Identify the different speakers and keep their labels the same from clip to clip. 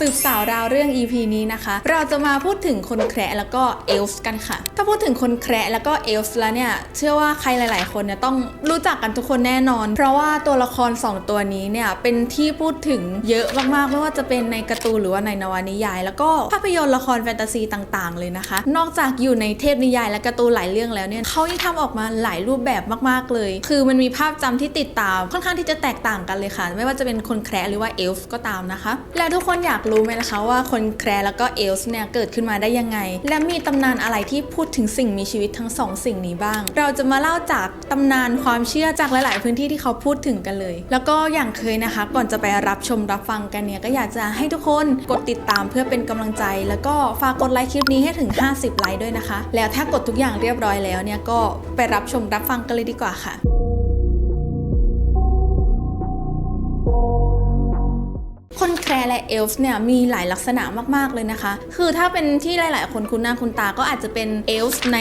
Speaker 1: สืบสาวราวเรื่อง EP นี้นะคะ เราจะมาพูดถึงคนแคระแล้วก็เอลฟ์กันค่ะ ถ้าพูดถึงคนแคระแล้วก็เอลฟ์แล้วเนี่ย เชื่อว่าใครหลาย ๆ คนเนี่ยต้องรู้จักกันทุกคนแน่นอน เพราะว่าตัวละคร 2 ตัวนี้เนี่ย เป็นที่พูดถึงเยอะมาก ๆ ไม่ว่าจะเป็นในการ์ตูนหรือว่าในนวนิยาย แล้วก็ภาพยนตร์ละครแฟนตาซีต่าง ๆ เลยนะคะ นอกจากอยู่ในเทพนิยายและการ์ตูนหลายเรื่องแล้วเนี่ยเขายังทำออกมาหลายรูปแบบมาก ๆ เลย คือมันมีภาพจำที่ติดตามค่อนข้างที่จะแตกต่างกันเลยค่ะ ไม่ว่าจะเป็นคนแคระหรือว่าเอลฟ์ก็ตามนะคะ และทุกคนอยากรู้ไหมนะคะว่าคนแคระแล้วก็เอลฟ์เนี่ยเกิดขึ้นมาได้ยังไง และมีตำนานอะไรที่พูดถึงสิ่งมีชีวิตทั้งสองสิ่งนี้บ้าง เราจะมาเล่าจากตำนานความเชื่อจากหลาย ๆ พื้นที่ที่เขาพูดถึงกันเลย แล้วก็อย่างเคยนะคะ ก่อนจะไปรับชมรับฟังกันเนี่ยก็อยากจะให้ทุกคนกดติดตามเพื่อเป็นกำลังใจ แล้วก็ฝากกดไลค์คลิปนี้ให้ถึง 50 ไลค์ด้วยนะคะ แล้วถ้ากดทุกอย่างเรียบร้อยแล้วเนี่ยก็ไปรับชมรับฟังกันเลยดีกว่าค่ะ ร์และเอลฟ์เนี่ยมีหลายลักษณะมาก ๆ เลยนะคะ คือถ้าเป็นที่หลาย ๆ คนคุ้นหน้าคุ้นตาก็อาจจะเป็นเอลฟ์ใน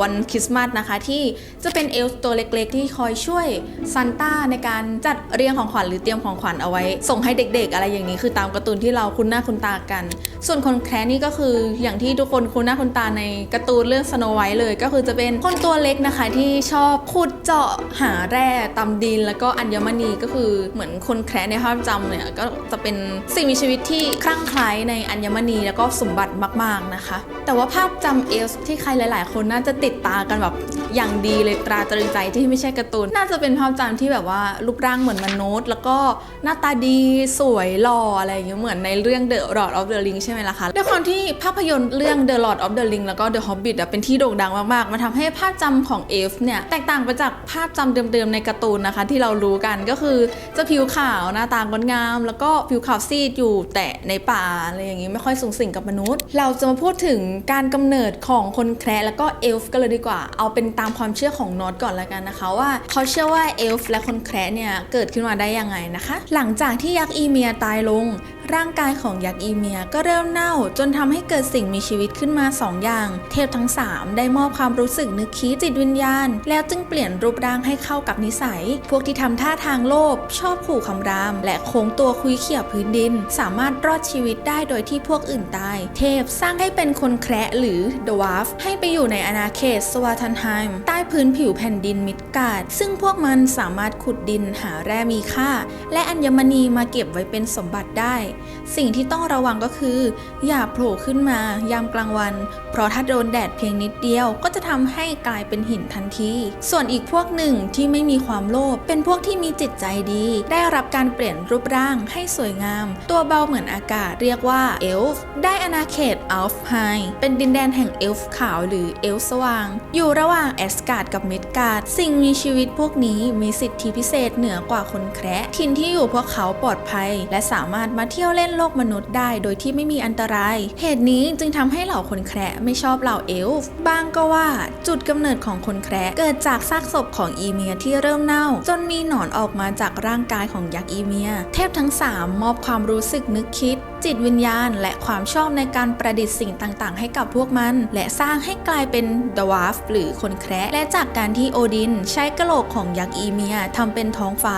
Speaker 1: วันคริสต์มาสนะคะ ที่จะเป็นเอลฟ์ตัวเล็ก ๆ ที่คอยช่วยซันต้าในการจัดเรียงของขวัญหรือเตรียมของขวัญเอาไว้ ส่งให้เด็ก ๆ อะไรอย่างนี้คือตามการ์ตูนที่เราคุ้นหน้าคุ้นตากัน ส่วนคนแคร์นี่ก็คืออย่างที่ทุกคนคุ้นหน้าคุ้นตาในการ์ตูนเรื่องสโนไวท์เลย ก็คือจะเป็นคนตัวเล็กนะคะ ที่ชอบขุดเจาะหาแร่ตำดิน แล้วก็อัญมณีก็คือเหมือนคนแคร์ในภาพจำเนี่ยก็จะเป็นสิ่งมีชีวิตที่คลั่งไคล้ในอัญมณีแล้วก็สมบัติมาก ๆนะคะ แต่ว่าภาพจำเอลส์ที่ใครหลาย ๆ คนน่าจะติดตากันแบบอย่างดีเลยตราตรึงใจที่ไม่ใช่การ์ตูนน่าจะเป็นภาพจำที่แบบว่ารูปร่างเหมือนมนุษย์ แล้วก็หน้าตาดีสวยหล่ออะไรอย่างเงี้ยเหมือนในเรื่อง The Lord of the Ring ใช่ไหมล่ะคะด้วยความที่ภาพยนตร์เรื่อง The Lord of the Ring แล้วก็ The Hobbit เป็นที่โด่งดังมาก ๆ มันทำให้ภาพจำของเอลฟ์เนี่ยแตกต่างไปจากภาพจำเดิม ๆ ในการ์ตูนนะคะ ที่เรารู้กันก็คือจะผิวขาวหน้าตางดงาม แล้วก็ผิวขาวซีดอยู่แต่ในป่าอะไรอย่างงี้ไม่ค่อยสูงสิงกับมนุษย์ เราจะมาพูดถึงการกำเนิดของคนแคระแล้วก็เอลฟ์กันเลยดีกว่า เอาเป็นตามความเชื่อของนอตก่อนละกันนะคะว่าเขาเชื่อว่าเอลฟ์และคนแคระเนี่ยเกิดขึ้นมาได้ยังไงนะคะ หลังจากที่ยักษ์อีเมียตายลง ร่างกายของยักษ์อีเมียก็เริ่มเน่าจนทำให้เกิดสิ่งมีชีวิตขึ้นมา2ออย่าง เทพทั้ง 3 ได้มอบความรู้สึกนึกคิดจิตวิญญาณ แล้วจึงเปลี่ยนรูปร่างให้เข้ากับนิสัย พวกที่ทำท่าทางโลภชอบขู่คำราม และโค้งตัวคุยเขี่ยพื้นดิน สามารถรอดชีวิตได้โดยที่พวกอื่นตาย เทพสร้างให้เป็นคนแคระหรือดวาฟให้ไปอยู่ในอาณาเขตสวาทันไฮม์ใต้พื้นผิวแผ่นดินมิดการ์ดซึ่งพวกมันสามารถขุดดินหาแร่มีค่า และอัญมณีมาเก็บไว้เป็นสมบัติได้สิ่งที่ต้องระวังก็คือ อย่าโผล่ขึ้นมายามกลางวัน เพราะถ้าโดนแดดเพียงนิดเดียวก็จะทำให้กลายเป็นหินทันที ส่วนอีกพวกหนึ่งที่ไม่มีความโลภเป็นพวกที่มีจิตใจดี ได้รับการเปลี่ยนรูปร่างให้สวยงาม ตัวเบาเหมือนอากาศเรียกว่าเอลฟ์ได้อาณาเขตอัลฟ์ไฮเป็นดินแดนแห่งเอลฟ์ขาวหรือเอลฟ์สว่าง อยู่ระหว่างแอสการ์ดกับเมดการ์ดสิ่งมีชีวิตพวกนี้มีสิทธิพิเศษเหนือกว่าคนแคระถิ่นที่อยู่พวกเขาปลอดภัย และสามารถมาเที่ยวเล่นโลกมนุษย์ได้โดยที่ไม่มีอันตราย เหตุนี้จึงทำให้เหล่าคนแคระไม่ชอบเหล่าเอลฟ์บางก็ว่าจุดกำเนิดของคนแคระเกิดจากซากศพของอีเมียที่เริ่มเน่า จนมีหนอนออกมาจากร่างกายของยักษ์อีเมีย เทพทั้ง 3 มอบความรู้สึกนึกคิด จิตวิญญาณ และความชอบในการประดิษฐ์สิ่งต่างๆ ให้กับพวกมัน และสร้างให้กลายเป็นดวาฟหรือคนแคระและจากการที่โอดิน ใช้กระโหลกของยักษ์อีเมียทำเป็นท้องฟ้า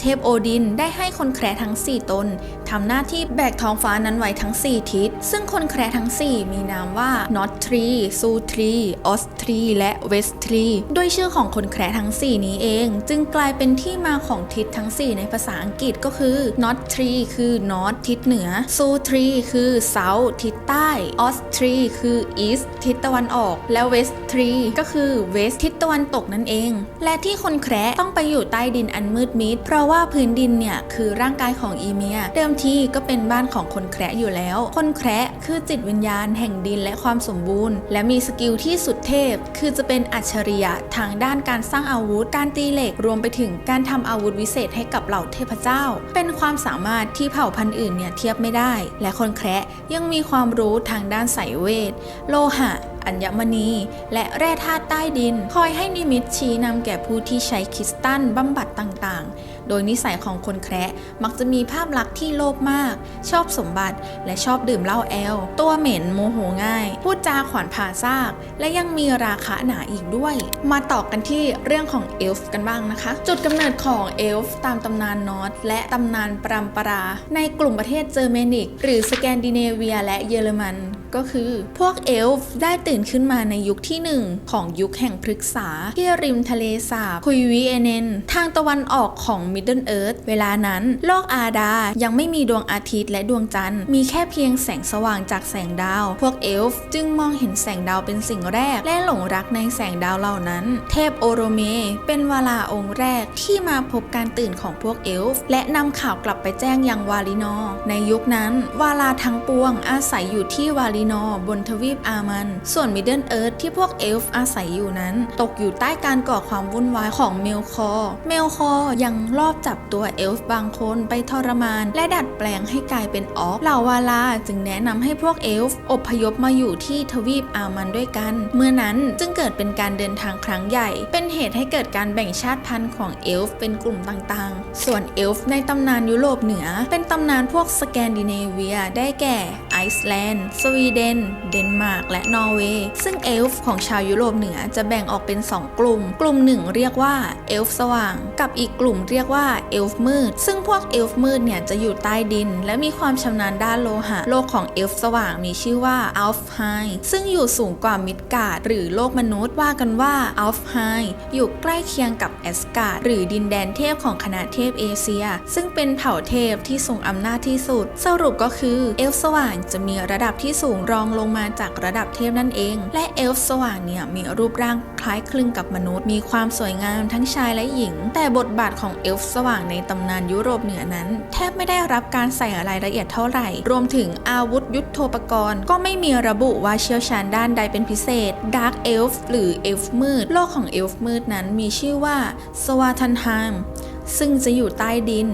Speaker 1: เทพโอดินได้ให้คนแคระทั้ง 4 ตนทำหน้าที่แบกท้องฟ้านั้นไว้ทั้ง 4 ทิศ ซึ่งคนแคระทั้ง 4 มีนามว่า North Tree, South Tree, East Tree และ West Tree ด้วยชื่อของคนแคระทั้ง 4 นี้เอง จึงกลายเป็นที่มาของทิศทั้ง 4 ในภาษาอังกฤษก็คือ North Tree คือ North ทิศเหนือ South Tree คือ South ทิศใต้ East Tree คือ East ทิศตะวันออก และ West Tree ก็คือ West ทิศตะวันตกนั่นเอง และที่คนแคระต้องไปอยู่ใต้ดินอันมืดมิด เพราะว่าพื้นดินเนี่ยคือร่างกายของอีเมีย เดิมทีก็เป็นบ้านของคนแคระอยู่แล้ว คนแคระคือจิตวิญญาณแห่งดินและความสมบูรณ์ และมีสกิลที่สุดเทพ คือจะเป็นอัจฉริยะทางด้านการสร้างอาวุธ การตีเหล็ก รวมไปถึงการทำอาวุธวิเศษให้กับเหล่าเทพเจ้า เป็นความสามารถที่เผ่าพันธุ์อื่นเนี่ยเทียบไม่ได้และคนแคระยังมีความรู้ทางด้านสายเวท โลหะ อัญมณี และแร่ธาตุใต้ดิน คอยให้นิมิตชี้นำแก่ผู้ที่ใช้คริสตัลบำบัดต่างๆ โดยนิสัยของคนแคระมักจะมีภาพลักษณ์ที่โลภมาก ชอบสมบัติและชอบดื่มเหล้าแอล ตัวเหม็นโมโหง่าย พูดจาขวานผ่าซาก และยังมีราคะหนาอีกด้วย มาต่อกันที่เรื่องของเอลฟ์กันบ้างนะคะ จุดกำเนิดของเอลฟ์ตามตำนานนอร์สและตำนานปรัมปรา ในกลุ่มประเทศเจอร์เมนิก หรือสแกนดิเนเวีย และเยอรมันก็คือพวกเอลฟ์ได้ตื่นขึ้นมาในยุคที่หนึ่งของยุคแห่งพฤกษาที่ริมทะเลสาบคุยวีเอเนน ทางตะวันออกของมิดเดิลเอิร์ธเวลานั้น โลกอาดายังไม่มีดวงอาทิตย์และดวงจันทร์ มีแค่เพียงแสงสว่างจากแสงดาว พวกเอลฟ์จึงมองเห็นแสงดาวเป็นสิ่งแรก และหลงรักในแสงดาวเหล่านั้น เทพโอโรเม เป็นวาลาองค์แรกที่มาพบการตื่นของพวกเอลฟ์และนำข่าวกลับไปแจ้งยังวาลินอ ในยุคนั้น วาลาทั้งปวงอาศัยอยู่ที่วาลินอบนทวีปอามัน ส่วนมิดเดิลเอิร์ธที่พวกเอลฟ์อาศัยอยู่นั้น ตกอยู่ใต้การก่อความวุ่นวายของเมลคอร์เมลคอร์ยังลออบจับตัวเอลฟ์บางคนไปทรมาน และดัดแปลงให้กลายเป็นออฟเหล่าวาลาจึงแนะนำให้พวกเอลฟ์อพยพมาอยู่ที่ทวีปอามันด้วยกัน เมื่อนั้นจึงเกิดเป็นการเดินทางครั้งใหญ่ เป็นเหตุให้เกิดการแบ่งชาติพันธุ์ของเอลฟ์เป็นกลุ่มต่างๆ ส่วนเอลฟ์ในตำนานยุโรปเหนือ เป็นตำนานพวกสแกนดิเนเวียได้แก่ ไอซ์แลนด์ สวีเดน เดนมาร์ก และนอร์เวย์ ซึ่งเอลฟ์ของชาวยุโรปเหนือจะแบ่งออกเป็น 2 กลุ่ม กลุ่มหนึ่งเรียกว่าเอลฟ์สว่าง กับอีกกลุ่มเรียกว่าเอลฟ์มืด ซึ่งพวกเอลฟ์มืดเนี่ยจะอยู่ใต้ดิน และมีความชำนาญด้านโลหะ โลกของเอลฟ์สว่างมีชื่อว่าอัลฟไฮซึ่งอยู่สูงกว่ามิดการ์ดหรือโลกมนุษย์ว่ากันว่าอัลฟไฮอยู่ใกล้เคียงกับแอสการ์ดหรือดินแดนเทพของคณะเทพเอเชีย ซึ่งเป็นเผ่าเทพที่ทรงอำนาจที่สุด สรุปก็คือเอลฟ์สว่างจะมีระดับที่สูงรองลงมาจากระดับเทพนั่นเอง และเอลฟ์สว่างเนี่ยมีรูปร่างคล้ายคลึงกับมนุษย์ มีความสวยงามทั้งชายและหญิง แต่บทบาทของเอลฟ์สว่างในตำนานยุโรปเหนือนั้น แทบไม่ได้รับการใส่รายละเอียดเท่าไหร่ รวมถึงอาวุธยุทโธปกรณ์ ก็ไม่มีระบุว่าเชี่ยวชาญด้านใดเป็นพิเศษดาร์กเอลฟ์หรือเอลฟ์มืด โลกของเอลฟ์มืดนั้นมีชื่อว่าสวาทันไฮมซึ่งจะอยู่ใต้ดิน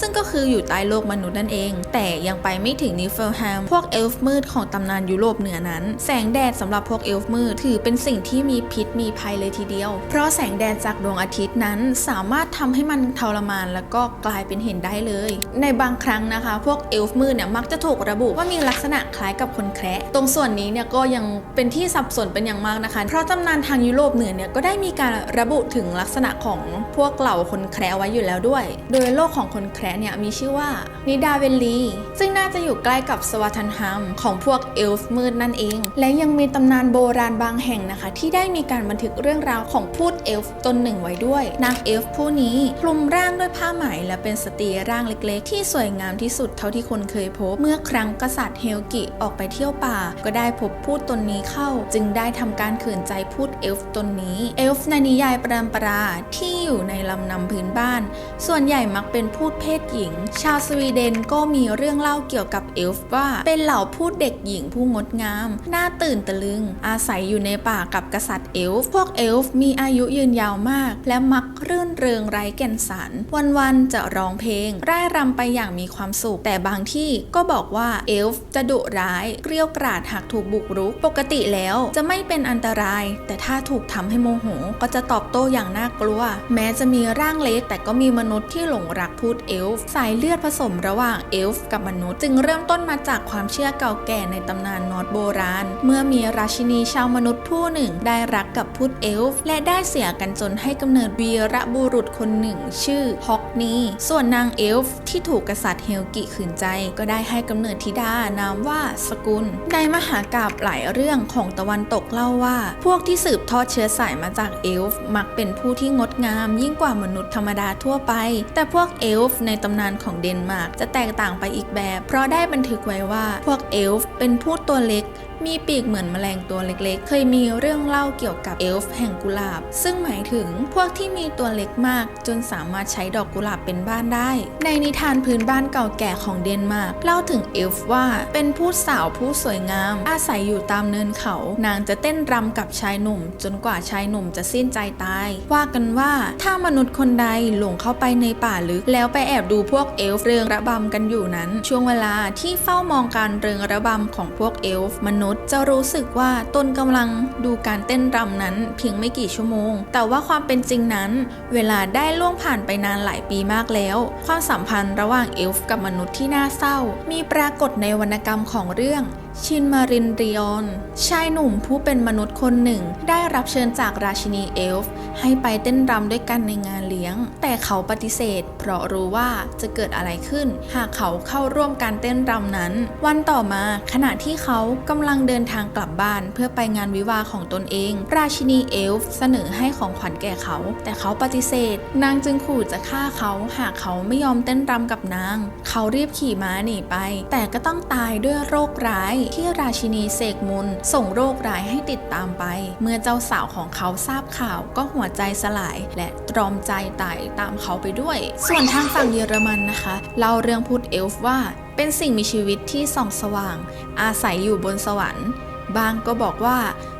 Speaker 1: ซึ่งก็คืออยู่ใต้โลกมนุษย์นั่นเอง แต่ยังไปไม่ถึงนิฟเฟลแฮมพวกเอลฟ์มืดของตำนานยุโรปเหนือนั้น แสงแดดสำหรับพวกเอลฟ์มืดถือเป็นสิ่งที่มีพิษมีภัยเลยทีเดียว เพราะแสงแดดจากดวงอาทิตย์นั้นสามารถทำให้มันทรมานแล้วก็กลายเป็นเห็นได้เลย ในบางครั้งนะคะ พวกเอลฟ์มืดเนี่ยมักจะถูกระบุว่ามีลักษณะคล้ายกับคนแคระตรงส่วนนี้เนี่ยก็ยังเป็นที่สับสนเป็นอย่างมากนะคะ เพราะตำนานทางยุโรปเหนือเนี่ยก็ได้มีการระบุถึงลักษณะของพวกเหล่าคนแคระไว้อยู่แล้วด้วย โดยโลกของคนแคระเนี่ยมีชื่อว่านิดาเวลลี ซึ่งน่าจะอยู่ใกล้กับสวาทันฮัมของพวกเอลฟ์มืดนั่นเอง และยังมีตำนานโบราณบางแห่งนะคะ ที่ได้มีการบันทึกเรื่องราวของพูดเอลฟ์ตนหนึ่งไว้ด้วย นางเอลฟ์ผู้นี้คลุมร่างด้วยผ้าไหมและเป็นสตรีร่างเล็กๆ ที่สวยงามที่สุดเท่าที่คนเคยพบ เมื่อครั้งกษัตริย์เฮลกิออกไปเที่ยวป่า ก็ได้พบพูดตนนี้เข้า จึงได้ทำการขืนใจพูดเอลฟ์ตนนี้ เอลฟ์ในนิยายปรามปราที่อยู่ในลำนำพื้นบ้าน ส่วนใหญ่มักเป็นพูดเพศหญิง ชาวสวีเดนก็มีเรื่องเล่าเกี่ยวกับเอลฟ์ว่า เป็นเหล่าพูดเด็กหญิงผู้งดงามน่าตื่นตะลึง อาศัยอยู่ในป่ากับกษัตริย์เอลฟ์พวกเอลฟ์มีอายุยืนยาวมาก และมักรื่นเริงไร้แก่นสาร วันๆจะร้องเพลงร่ายรำไปอย่างมีความสุข แต่บางที่ก็บอกว่าเอลฟ์จะดุร้ายเกรี้ยวกราดหากถูกบุกรุก ปกติแล้วจะไม่เป็นอันตราย แต่ถ้าถูกทำให้โมโหก็จะตอบโต้อย่างน่ากลัว แม้จะมีร่างเล็กแต่ก็มีมนุษย์ที่หลงรักพูดเอลฟ์สายเลือดผสมระหว่างเอลฟ์กับมนุษย์ จึงเริ่มต้นมาจากความเชื่อเก่าแก่ในตำนานนอร์ดโบราณ เมื่อมีราชินีชาวมนุษย์ผู้หนึ่ง ได้รักกับพูดเอลฟ์และได้เสียกันจนให้กำเนิดวีรบุรุษคนหนึ่ง ชื่อฮอกนีส่วนนางเอลฟ์ที่ถูกกษัตริย์เฮลกิขืนใจ ก็ได้ให้กำเนิดธิดานามว่าสกุลในมหากาบหลายเรื่องของตะวันตกเล่าว่า พวกที่สืบทอดเชื้อสายมาจากเอลฟ์มักเป็นผู้ที่งดงาม ยิ่งกว่ามนุษย์ธรรมดาทั่วไป แต่พวกเอลฟ์ในตำนานของเดนมาร์กจะแตกต่างไปอีกแบบ เพราะได้บันทึกไว้ว่าพวกเอลฟ์เป็นผู้ตัวเล็กมีปีกเหมือนแมลงตัวเล็กๆ เคยมีเรื่องเล่าเกี่ยวกับเอลฟ์แห่งกุหลาบ ซึ่งหมายถึงพวกที่มีตัวเล็กมาก จนสามารถใช้ดอกกุหลาบเป็นบ้านได้ ในนิทานพื้นบ้านเก่าแก่ของเดนมาร์กเล่าถึงเอลฟ์ว่าเป็นผู้สาวผู้สวยงาม อาศัยอยู่ตามเนินเขา นางจะเต้นรำกับชายหนุ่ม จนกว่าชายหนุ่มจะสิ้นใจตาย ว่ากันว่าถ้ามนุษย์คนใดหลงเข้าไปในป่าลึก แล้วไปแอบดูพวกเอลฟ์เริงระบำกันอยู่นั้น ช่วงเวลาที่เฝ้ามองการเริงระบำของพวกเอลฟ์มนุษนุษย์จะรู้สึกว่าตนกำลังดูการเต้นรำนั้นเพียงไม่กี่ชั่วโมง แต่ว่าความเป็นจริงนั้น เวลาได้ล่วงผ่านไปนานหลายปีมากแล้ว ความสัมพันธ์ระหว่างเอลฟ์กับมนุษย์ที่น่าเศร้า มีปรากฏในวรรณกรรมของเรื่อง ชินมารินริออนชายหนุ่มผู้เป็นมนุษย์คนหนึ่ง ได้รับเชิญจากราชินีเอลฟ์ให้ไปเต้นรำด้วยกันในงานเลี้ยง แต่เขาปฏิเสธ เพราะรู้ว่าจะเกิดอะไรขึ้น หากเขาเข้าร่วมการเต้นรำนั้น วันต่อมาขณะที่เขากำลังเดินทางกลับบ้านเพื่อไปงานวิวาของตนเอง ราชินีเอลฟ์เสนอให้ของขวัญแก่เขา แต่เขาปฏิเสธ นางจึงขู่จะฆ่าเขาหากเขาไม่ยอมเต้นรำกับนาง เขารีบขี่ม้าหนีไป แต่ก็ต้องตายด้วยโรคร้ายที่ราชินีเสกมนส่งโรคร้ายให้ติดตามไป เมื่อเจ้าสาวของเขาทราบข่าวก็หัวใจสลาย และตรอมใจตายตามเขาไปด้วย ส่วนทางฝั่งเยอรมันนะคะเล่าเรื่องพุทธเอลฟ์ว่า เป็นสิ่งมีชีวิตที่ส่องสว่าง อาศัยอยู่บนสวรรค์บางก็บอกว่า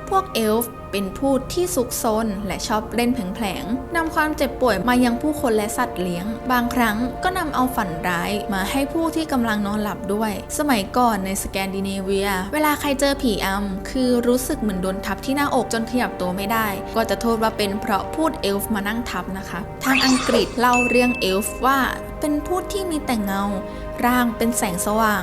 Speaker 1: พวกเอลฟ์ เป็นผู้ที่ซุกซนและชอบเล่นแผลงๆนำความเจ็บป่วยมายังผู้คนและสัตว์เลี้ยง บางครั้งก็นำเอาฝันร้ายมาให้ผู้ที่กำลังนอนหลับด้วย สมัยก่อนในสแกนดิเนเวีย เวลาใครเจอผีอำคือรู้สึกเหมือนโดนทับที่หน้าอกจนขยับตัวไม่ได้ ก็จะโทษว่าเป็นเพราะพูดเอลฟ์มานั่งทับนะคะ ทางอังกฤษเล่าเรื่องเอลฟ์ว่าเป็นพูดที่มีแต่เงา ร่างเป็นแสงสว่าง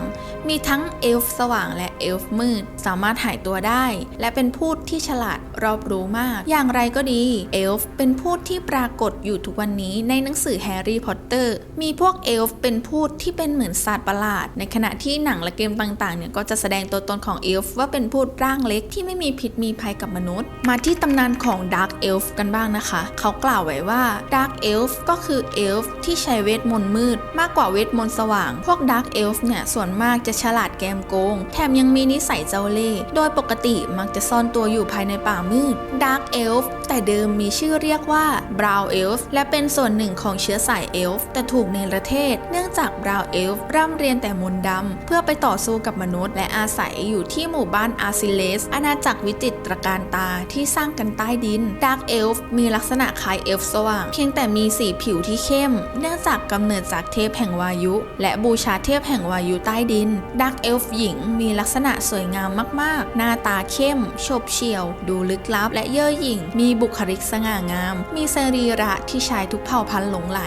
Speaker 1: มีทั้งเอลฟ์สว่างและเอลฟ์มืด สามารถหายตัวได้ และเป็นพูดที่ฉลาดรอบรู้มาก อย่างไรก็ดีเอลฟ์เป็นพูดที่ปรากฏอยู่ทุกวันนี้ในหนังสือแฮร์รี่พอตเตอร์มีพวกเอลฟ์เป็นพูดที่เป็นเหมือนสัตว์ประหลาด ในขณะที่หนังและเกมต่างๆเนี่ยก็จะแสดงตัวตนของเอลฟ์ว่าเป็นพูดร่างเล็กที่ไม่มีพิษมีภัยกับมนุษย์ มาที่ตำนานของดาร์กเอลฟ์กันบ้างนะคะ เขากล่าวไว้ว่าดาร์กเอลฟ์ก็คือเอลฟ์ที่ใช้เวทมนต์มืด มากกว่าเวทมนต์สว่าง พวกดาร์กเอลฟ์เนี่ยส่วนมากจะฉลาดแกมโกง แถมยังมีนิสัยเจ้าเล่ห์โดยปกติมักจะซ่อนตัวอยู่ภายในป่ามืดดาร์กเอลฟ์แต่เดิมมีชื่อเรียกว่าบราวเอลฟ์และเป็นส่วนหนึ่งของเชื้อสายเอลฟ์แต่ถูกเนรเทศ เนื่องจากบราวเอลฟ์ร่ำเรียนแต่มนต์ดำ เพื่อไปต่อสู้กับมนุษย์ และอาศัยอยู่ที่หมู่บ้านอาร์ซิเลส อาณาจักรวิจิตรการตาที่สร้างกันใต้ดินดาร์กเอลฟ์มีลักษณะคล้ายเอลฟ์สว่าง เพียงแต่มีสีผิวที่เข้ม เนื่องจากกำเนิดจากเทพแห่งวายุ และบูชาเทพแห่งวายุใต้ดินดาร์กเอลฟ์หญิงมีลักษณะสวยงามมากๆ หน้าตาเข้มโฉบเฉี่ยว ดูลึกลับและเย่อหยิ่ง มีบุคลิกสง่างาม มีสรีระที่ชายทุกเผ่าพันธุ์หลงไหล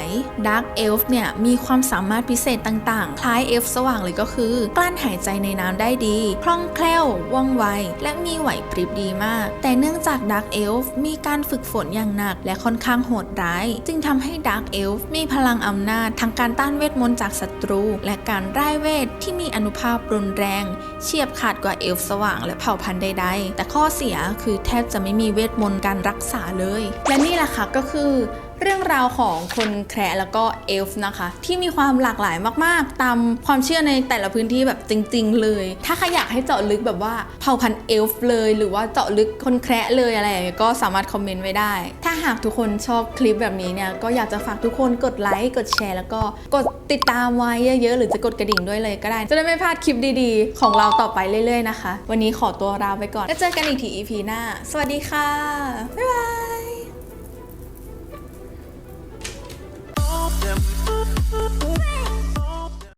Speaker 1: ดาร์กเอลฟ์เนี่ยมีความสามารถพิเศษต่างๆ คล้ายเอลฟ์สว่างเลยก็คือ กลั้นหายใจในน้ำได้ดี คล่องแคล่ว ว่องไว และมีไหวพริบดีมาก แต่เนื่องจากดาร์กเอลฟ์มีการฝึกฝนอย่างหนักและค่อนข้างโหดร้าย จึงทำให้ดาร์กเอลฟ์มีพลังอำนาจทั้งการต้านเวทมนต์จากศัตรู และการร่ายเวทที่มีอนุภาพรุนแรง เฉียบขาดกว่าเอลฟ์สว่างและเผ่าพันธุ์ใด ๆ แต่ข้อเสียคือแทบจะไม่มีเวทมนต์การรักษาเลย และนี่แหละค่ะก็คือ เรื่องราวของคนแคระแล้วก็เอลฟ์นะคะ ที่มีความหลากหลายมากๆ ตามความเชื่อในแต่ละพื้นที่แบบจริง ๆ เลย ถ้าใครอยากให้เจาะลึกแบบว่าเผ่าพันธุ์เอลฟ์เลย หรือว่าเจาะลึกคนแคระเลยอะไรอย่างเงี้ยก็สามารถคอมเมนต์ไว้ได้ ถ้าหากทุกคนชอบคลิปแบบนี้เนี่ยก็อยากจะฝากทุกคนกดไลค์กดแชร์แล้วก็กดติดตามไว้เยอะๆหรือจะกดกระดิ่งด้วยเลยก็ได้ จะได้ไม่พลาดคลิปดีๆ ของเราต่อไปเรื่อยๆนะคะ วันนี้ขอตัวลาไปก่อนแล้วเจอกันอีกที EP หน้า สวัสดีค่ะ บ๊ายบาย
Speaker 2: Oh,